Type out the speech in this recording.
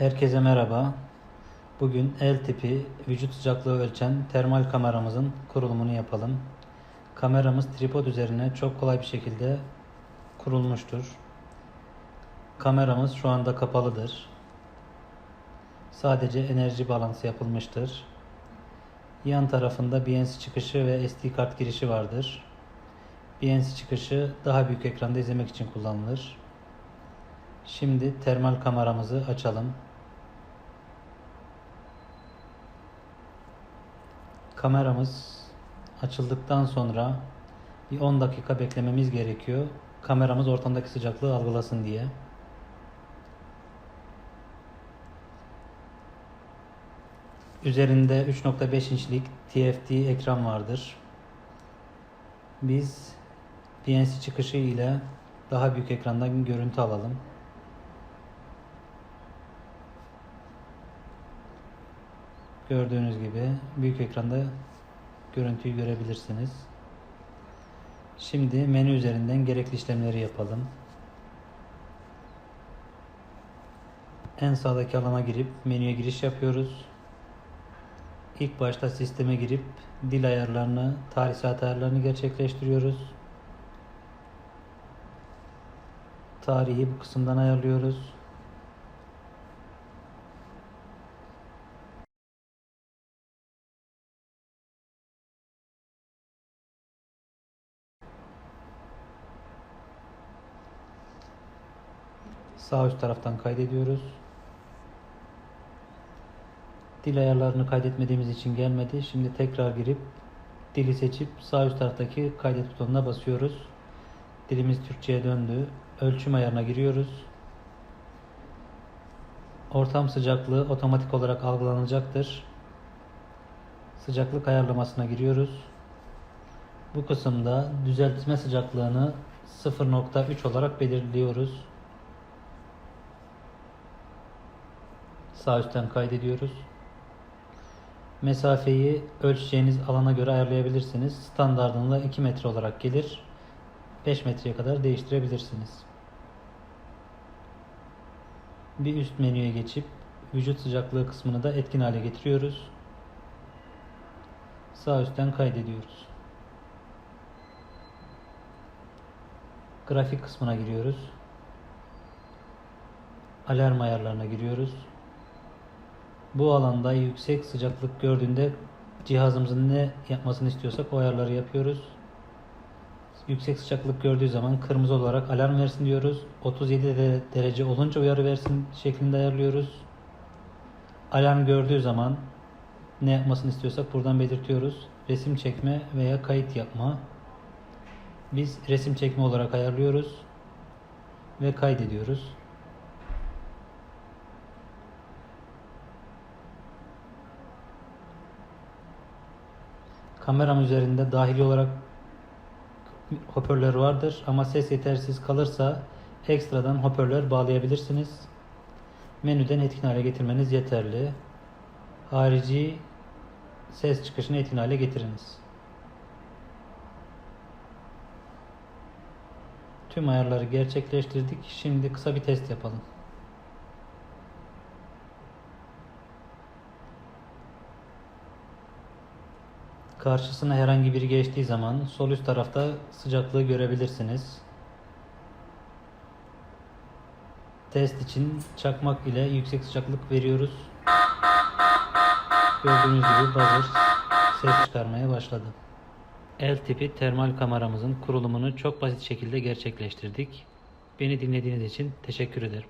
Herkese merhaba. Bugün el tipi vücut sıcaklığı ölçen termal kameramızın kurulumunu yapalım. Kameramız tripod üzerine çok kolay bir şekilde kurulmuştur. Kameramız şu anda kapalıdır. Sadece enerji bağlantısı yapılmıştır. Yan tarafında BNC çıkışı ve SD kart girişi vardır. BNC çıkışı daha büyük ekranda izlemek için kullanılır. Şimdi termal kameramızı açalım. Kameramız açıldıktan sonra bir 10 dakika beklememiz gerekiyor. Kameramız ortamdaki sıcaklığı algılasın diye. Üzerinde 3.5 inçlik TFT ekran vardır. Biz DNC çıkışı ile daha büyük ekrandan görüntü alalım. Gördüğünüz gibi büyük ekranda görüntüyü görebilirsiniz. Şimdi menü üzerinden gerekli işlemleri yapalım. En sağdaki alana girip menüye giriş yapıyoruz. İlk başta sisteme girip dil ayarlarını, tarih saat ayarlarını gerçekleştiriyoruz. Tarihi bu kısımdan ayarlıyoruz. Sağ üst taraftan kaydediyoruz. Dil ayarlarını kaydetmediğimiz için gelmedi. Şimdi tekrar girip dili seçip sağ üst taraftaki kaydet butonuna basıyoruz. Dilimiz Türkçe'ye döndü. Ölçüm ayarına giriyoruz. Ortam sıcaklığı otomatik olarak algılanacaktır. Sıcaklık ayarlamasına giriyoruz. Bu kısımda düzeltme sıcaklığını 0.3 olarak belirliyoruz. Sağ üstten kaydediyoruz. Mesafeyi ölçeceğiniz alana göre ayarlayabilirsiniz. Standartında 2 metre olarak gelir. 5 metreye kadar değiştirebilirsiniz. Bir üst menüye geçip vücut sıcaklığı kısmını da etkin hale getiriyoruz. Sağ üstten kaydediyoruz. Grafik kısmına giriyoruz. Alarm ayarlarına giriyoruz. Bu alanda yüksek sıcaklık gördüğünde cihazımızın ne yapmasını istiyorsak o ayarları yapıyoruz. Yüksek sıcaklık gördüğü zaman kırmızı olarak alarm versin diyoruz. 37 de- derece olunca uyarı versin şeklinde ayarlıyoruz. Alarm gördüğü zaman ne yapmasını istiyorsak buradan belirtiyoruz. Resim çekme veya kayıt yapma. Biz resim çekme olarak ayarlıyoruz ve kaydediyoruz. Kameram üzerinde dahili olarak hoparlör vardır ama ses yetersiz kalırsa ekstradan hoparlör bağlayabilirsiniz. Menüden etkin hale getirmeniz yeterli. Harici ses çıkışını etkin hale getiriniz. Tüm ayarları gerçekleştirdik. Şimdi kısa bir test yapalım. Karşısına herhangi biri geçtiği zaman sol üst tarafta sıcaklığı görebilirsiniz. Test için çakmak ile yüksek sıcaklık veriyoruz. Gördüğünüz gibi buzzer ses çıkarmaya başladı. El tipi termal kameramızın kurulumunu çok basit şekilde gerçekleştirdik. Beni dinlediğiniz için teşekkür ederim.